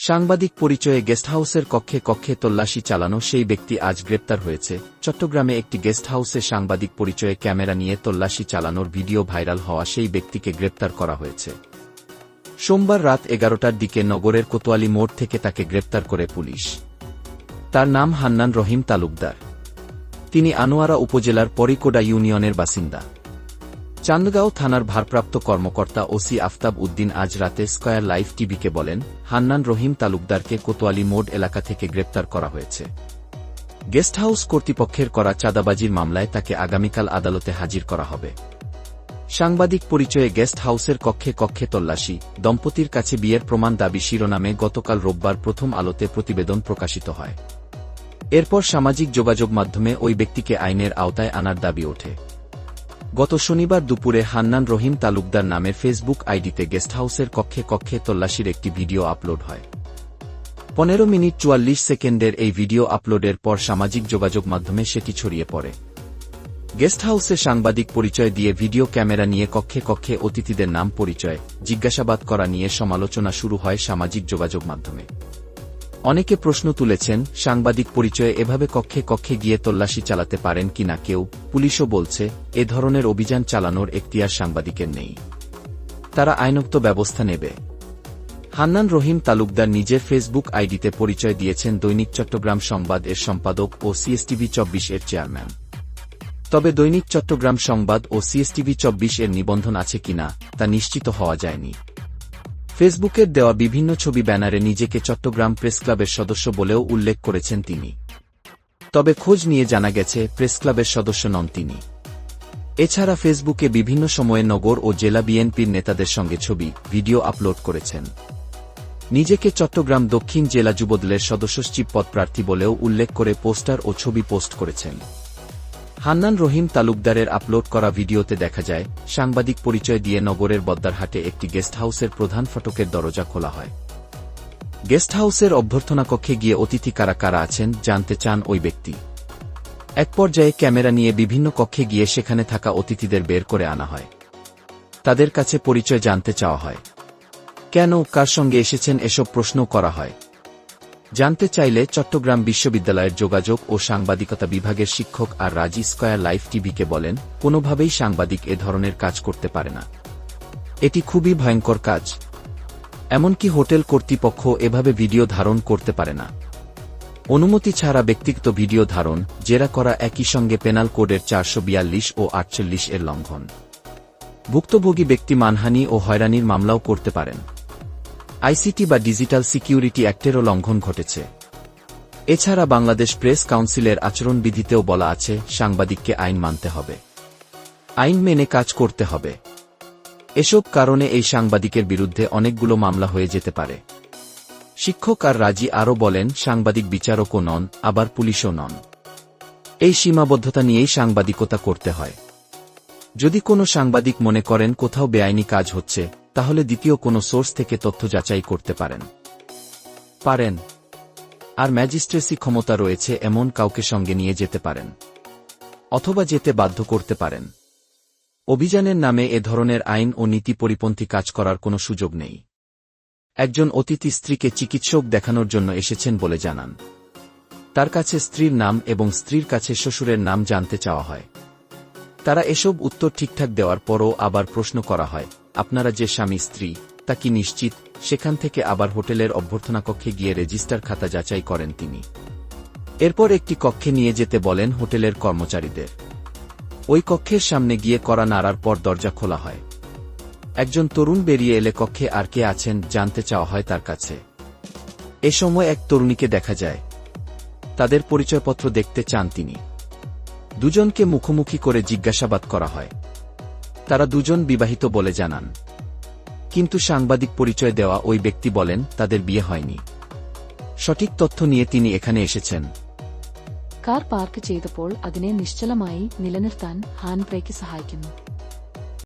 সাংবাদিক পরিচয়ে গেস্টহাউসের কক্ষে কক্ষে তল্লাশি চালানো সেই ব্যক্তি আজ গ্রেপ্তার হয়েছে। চট্টগ্রামে একটি গেস্ট হাউসে সাংবাদিক পরিচয়ে ক্যামেরা নিয়ে তল্লাশি চালানোর ভিডিও ভাইরাল হওয়া সেই ব্যক্তিকে গ্রেপ্তার করা হয়েছে। সোমবার রাত এগারোটার দিকে নগরের কোতোয়ালি মোড় থেকে তাকে গ্রেপ্তার করে পুলিশ। তার নাম হান্নান রহিম তালুকদার। তিনি আনোয়ারা উপজেলার পরিকোডা ইউনিয়নের বাসিন্দা। চান্দগাঁও থানার ভারপ্রাপ্ত কর্মকর্তা ওসি আফতাব উদ্দিন আজ রাতে স্কয়ার লাইভ টিভিকে বলেন, হান্নান রহিম তালুকদারকে কোতোয়ালি মোড এলাকা থেকে গ্রেপ্তার করা হয়েছে। গেস্ট হাউস কর্তৃপক্ষের করা চাঁদাবাজির মামলায় তাকে আগামীকাল আদালতে হাজির করা হবে। সাংবাদিক পরিচয়ে গেস্ট হাউসের কক্ষে কক্ষে তল্লাশি, দম্পতির কাছে বিয়ের প্রমাণ দাবি শিরোনামে গতকাল রোববার প্রথম আলোতে প্রতিবেদন প্রকাশিত হয়। এরপর সামাজিক যোগাযোগ মাধ্যমে ওই ব্যক্তিকে আইনের আওতায় আনার দাবি ওঠে। গত শনিবার দুপুরে হান্নান রহিম তালুকদার নামের ফেসবুক আইডিতে গেস্ট হাউসের কক্ষে কক্ষে তল্লাশির একটি ভিডিও আপলোড হয়। পনেরো মিনিট চুয়াল্লিশ সেকেন্ডের এই ভিডিও আপলোডের পর সামাজিক যোগাযোগ মাধ্যমে সেটি ছড়িয়ে পড়ে। গেস্ট হাউসে সাংবাদিক পরিচয় দিয়ে ভিডিও ক্যামেরা নিয়ে কক্ষে কক্ষে অতিথিদের নাম পরিচয়, জিজ্ঞাসাবাদ করা নিয়ে সমালোচনা শুরু হয় সামাজিক যোগাযোগ মাধ্যমে। অনেকে প্রশ্ন তুলেছেন, সাংবাদিক পরিচয়ে এভাবে কক্ষে কক্ষে গিয়ে তল্লাশি চালাতে পারেন কিনা কেউ, পুলিশও বলছে, এ ধরনের অভিযান চালানোর এখতিয়ার সাংবাদিকের নেই। তারা আইনক্ত ব্যবস্থা নেবে। হান্নান রহিম তালুকদার নিজের ফেসবুক আইডিতে পরিচয় দিয়েছেন দৈনিক চট্টগ্রাম সংবাদ এর সম্পাদক ও সিএসটিভি চব্বিশ এর চেয়ারম্যান। তবে দৈনিক চট্টগ্রাম সংবাদ ও সিএসটিভি চব্বিশ এর নিবন্ধন আছে কিনা, তা নিশ্চিত হওয়া যায়নি। ফেসবুকের দেওয়া বিভিন্ন ছবি ব্যানারে নিজেকে চট্টগ্রাম প্রেসক্লাবের সদস্য বলেও উল্লেখ করেছেন তিনি। তবে খোঁজ নিয়ে জানা গেছে প্রেসক্লাবের সদস্য নন তিনি। এছাড়া ফেসবুকে বিভিন্ন সময়ে নগর ও জেলা বিএনপির নেতাদের সঙ্গে ছবি, ভিডিও আপলোড করেছেন। নিজেকে চট্টগ্রাম দক্ষিণ জেলা যুবদলের সদস্যশিপ পদপ্রার্থী বলেও উল্লেখ করে পোস্টার ও ছবি পোস্ট করেছেন। হান্নান রহিম তালুকদারের আপলোড করা ভিডিওতে দেখা যায়, সাংবাদিক পরিচয় দিয়ে নগরের বদ্দারহাটে একটি গেস্ট হাউসের প্রধান ফটকের দরজা খোলা হয়। গেস্ট হাউসের অভ্যর্থনা কক্ষে গিয়ে অতিথি কারা কারা আছেন জানতে চান ওই ব্যক্তি। এক পর্যায়ে ক্যামেরা নিয়ে বিভিন্ন কক্ষে গিয়ে সেখানে থাকা অতিথিদের বের করে আনা হয়। তাদের কাছে পরিচয় জানতে চাওয়া হয়। কেন, কার সঙ্গে এসেছেন, এসব প্রশ্ন করা হয়। জানতে চাইলে চট্টগ্রাম বিশ্ববিদ্যালয়ের যোগাযোগ ও সাংবাদিকতা বিভাগের শিক্ষক আর রাজি স্কয়ার লাইভ টিভিকে বলেন, কোনোভাবেই সাংবাদিক এ ধরনের কাজ করতে পারে না। এটি খুবই ভয়ঙ্কর কাজ। এমনকি হোটেল কর্তৃপক্ষ এভাবে ভিডিও ধারণ করতে পারে না। অনুমতি ছাড়া ব্যক্তিগত ভিডিও ধারণ, জেরা করা একই সঙ্গে পেনাল কোডের চারশো বিয়াল্লিশ ও আটচল্লিশ এর লঙ্ঘন। ভুক্তভোগী ব্যক্তি মানহানি ও হয়রানির মামলাও করতে পারেন। আইসিটি বা ডিজিটাল সিকিউরিটি অ্যাক্টেরও লঙ্ঘন ঘটেছে। এছাড়া বাংলাদেশ প্রেস কাউন্সিলের আচরণবিধিতেও বলা আছে, সাংবাদিককে আইন মানতে হবে। আইন মেনে কাজ করতে হবে। এসব কারণে এই সাংবাদিকের বিরুদ্ধে অনেকগুলো মামলা হয়ে যেতে পারে। শিক্ষক আর রাজি আরও বলেন, সাংবাদিক বিচারকও নন, আবার পুলিশও নন। এই সীমাবদ্ধতা নিয়েই সাংবাদিকতা করতে হয়। যদি কোনো সাংবাদিক মনে করেন কোথাও বেআইনি কাজ হচ্ছে তাহলে দ্বিতীয় কোনো সোর্স থেকে তথ্য যাচাই করতে পারেন। পারেন। আর ম্যাজিস্ট্রেসি ক্ষমতা রয়েছে এমন কাউকে সঙ্গে নিয়ে যেতে পারেন। অথবা যেতে বাধ্য করতে পারেন। অভিযানের নামে এ ধরনের আইন ও নীতি পরিপন্থী কাজ করার কোনো সুযোগ নেই। একজন অতিথি স্ত্রীকে চিকিৎসক দেখানোর জন্য এসেছেন বলে জানান। তার কাছে স্ত্রীর নাম এবং স্ত্রীর কাছে শ্বশুরের নাম জানতে চাওয়া হয়। তারা এসব উত্তর ঠিকঠাক দেওয়ার পরও আবার প্রশ্ন করা হয় আপনারা যে স্বামী, স্ত্রী, তা কি নিশ্চিত? সেখান থেকে আবার হোটেলের অভ্যর্থনা কক্ষে গিয়ে রেজিস্টার খাতা যাচাই করেন তিনি। এরপর একটি কক্ষে নিয়ে যেতে বলেন হোটেলের কর্মচারীদের। ওই কক্ষের সামনে গিয়ে করা নাড়ার পর দরজা খোলা হয়। একজন তরুণ বেরিয়ে এলে কক্ষে আর কে আছেন জানতে চাওয়া হয় তার কাছে। এ সময় এক তরুণীকে দেখা যায়। তাদের পরিচয়পত্র দেখতে চান তিনি। দুজনকে মুখোমুখি করে জিজ্ঞাসাবাদ করা হয়। তারা দুজন বিবাহিত বলে জানান। কিন্তু সাংবাদিক পরিচয় দেওয়া ওই ব্যক্তি বলেন, তাদের বিয়ে হয়নি। সঠিক তথ্য নিয়ে তিনি এখানে এসেছেন। കാർ പാർക്ക് ചെയ്തപ്പോൾ അതിനെ നിശ്ചലമായി നിലനിർത്താൻ ഹാൻഡ് ബ്രേക്ക് സഹായിക്കുന്നു।